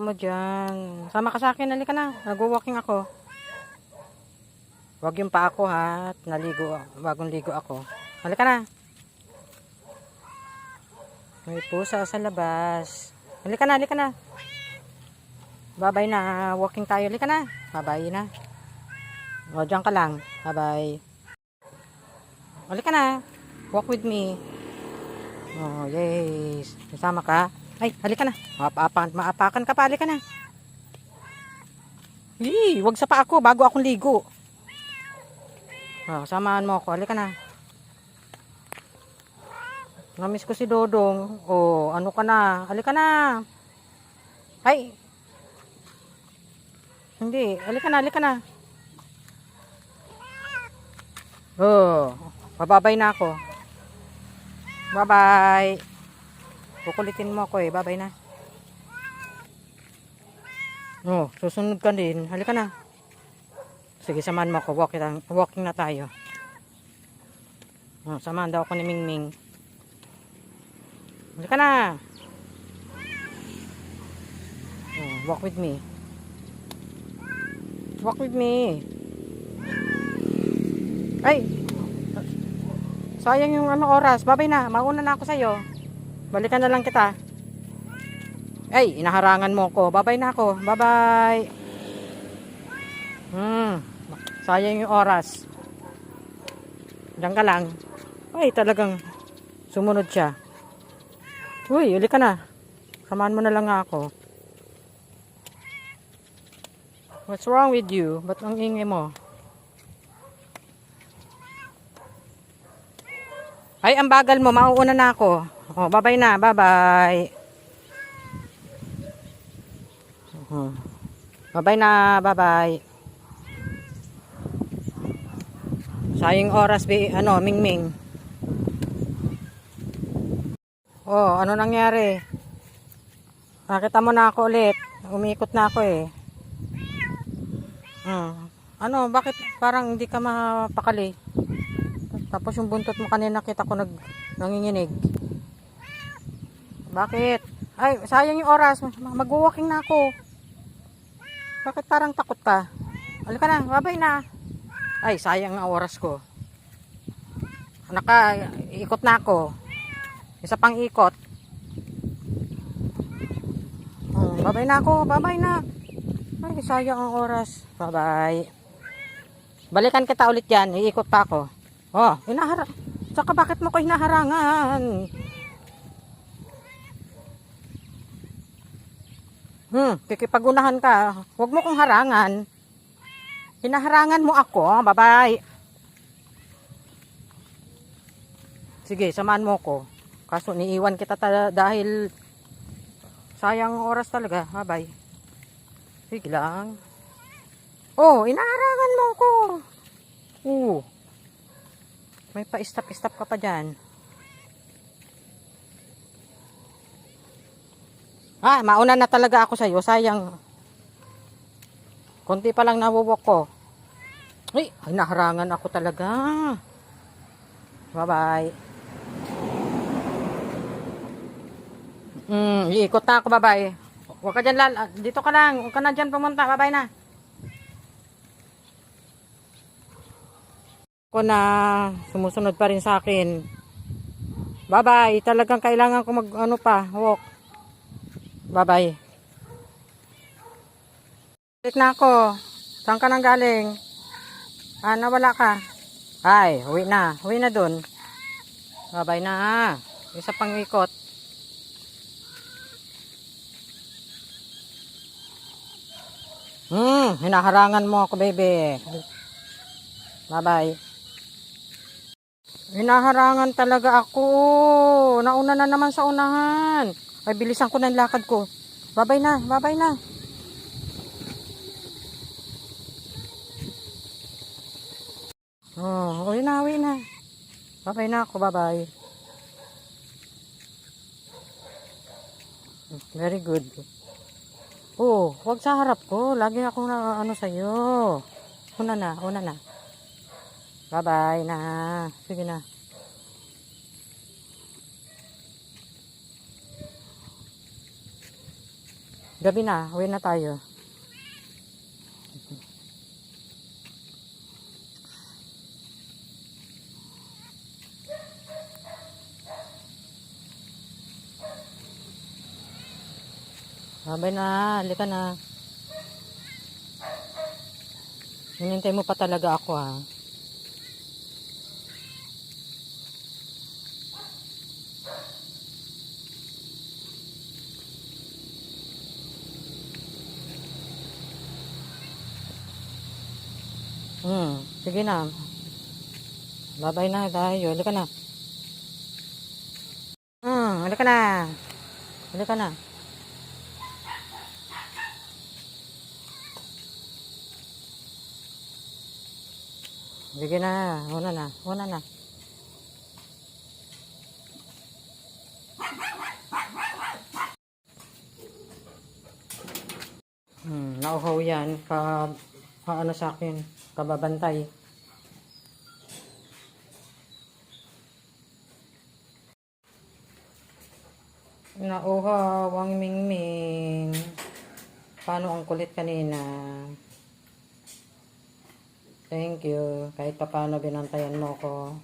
mo dyan. Sama ka sa akin, halika na. Nag-walking ako. Huwag yung pa ako ha. At Naligo, bagong ligo ako. Halika na. May pusa sa labas. Halika na, halika na. Babay na. Walking tayo. Halika na. Babay na. O, dyan ka lang. Babay. Halika na. Walk with me. Oh, yes. Kasama ka. Ay, halika na. Maapakan, maapakan ka pa. Halika na. Hey, wag sa pa ako bago akong ligo. Oh, samahan mo ako. Halika na. Namiss ko si Dodong. Oh, ano ka na? Halika na. Ay. Hindi. Halika na, halika na. Oh, bababay na ako. Bye-bye. Kukulitin mo ako eh. Bye-bye na. Oh, susunod ka din. Halika na. Sige, samahan mo ako. Walking, walking na tayo. Oh, samahan daw ako ni Mingming. Halika na. Oh, walk with me. Walk with me. Ay, Sayang yung ano oras. Babay na. Mauna na ako sa'yo. Balikan na lang kita. Ay, inaharangan mo ko. Babay na ako. Bye-bye. Hmm. Sayang yung oras. Diyan ka lang. Ay, talagang sumunod siya. Uy, uli ka na. Samahan mo na lang ako. What's wrong with you? Ba't ang ingay mo? Ay, ang bagal mo. Mauuna na ako. Oh, bye-bye na. Bye-bye. Oh. Bye-bye na. Bye-bye. Sayang oras, bi ano, Mingming. Oh, ano nangyari? Nakita mo na ako ulit. Umiikot na ako eh. Hmm. Ano, bakit parang hindi ka mapakali? Tapos yung buntot mo kanina kita ko nag nanginginig. Bakit? Ay, sayang yung oras. Mag-walking na ako. Bakit parang takot ka? Halika na, babay na. Ay, sayang ang oras ko. Naka, ikot na ako. Isa pang ikot. Oh, babay na ako, babay na. Ay, sayang ang oras. Bye-bye. Balikan kita ulit yan, iikot pa ako. Oh, hinahara. Saka bakit mo ko hinaharangan? Hmm, kikipagunahan ka. Huwag mo kong harangan. Hinaharangan mo ako. Bye-bye. Sige, samahan mo ko. Kaso niiwan kita ta- dahil sayang ang oras talaga. Bye-bye. Sige lang. Oh, inaharangan mo ko. Oo. May pa-stop-stop ka pa dyan. Ah, mauna na talaga ako sa'yo. Sayang. Konti pa lang nawawak ko. Ay, ay naharangan ako talaga. Bye-bye. Hmm, iikot na ako, bye-bye. Huwag ka dyan, lal. ah, Dito ka lang. Huwag ka na dyan pumunta. Bye-bye na. ko na sumusunod pa rin sa akin. Bye-bye. Talagang kailangan ko mag ano pa, walk. Bye-bye. Balik na ako. Saan ka nang galing? Ah, nawala ka. Ay, uwi na. Uwi na dun. Bye-bye na. Isa pang ikot. Hmm, hinaharangan mo ako, baby. Bye-bye. Hinaharangan talaga ako. Nauna na naman sa unahan. Ay, bilisan ko yung lakad ko. Babay na, babay na. Oh, uwi na, uwi na. Babay na ako, babay. Very good. Oh, wag sa harap ko. Lagi akong na ano sa'yo. Una na, una na. Bye-bye na. Sige na. Gabi na, uwi na tayo. Sabay na, halika na. Hinintay mo pa talaga ako ha. Hmm, sige na. Babay na tayo. Halika na. Hmm, halika na. Halika na. Sige na. Una na. Una na. Hmm, nauhaw yan. Ka, ano sa akin. Kababantay. Nauhaw ang mingming. Paano ang kulit kanina? Thank you. Kahit pa paano binantayan mo ko.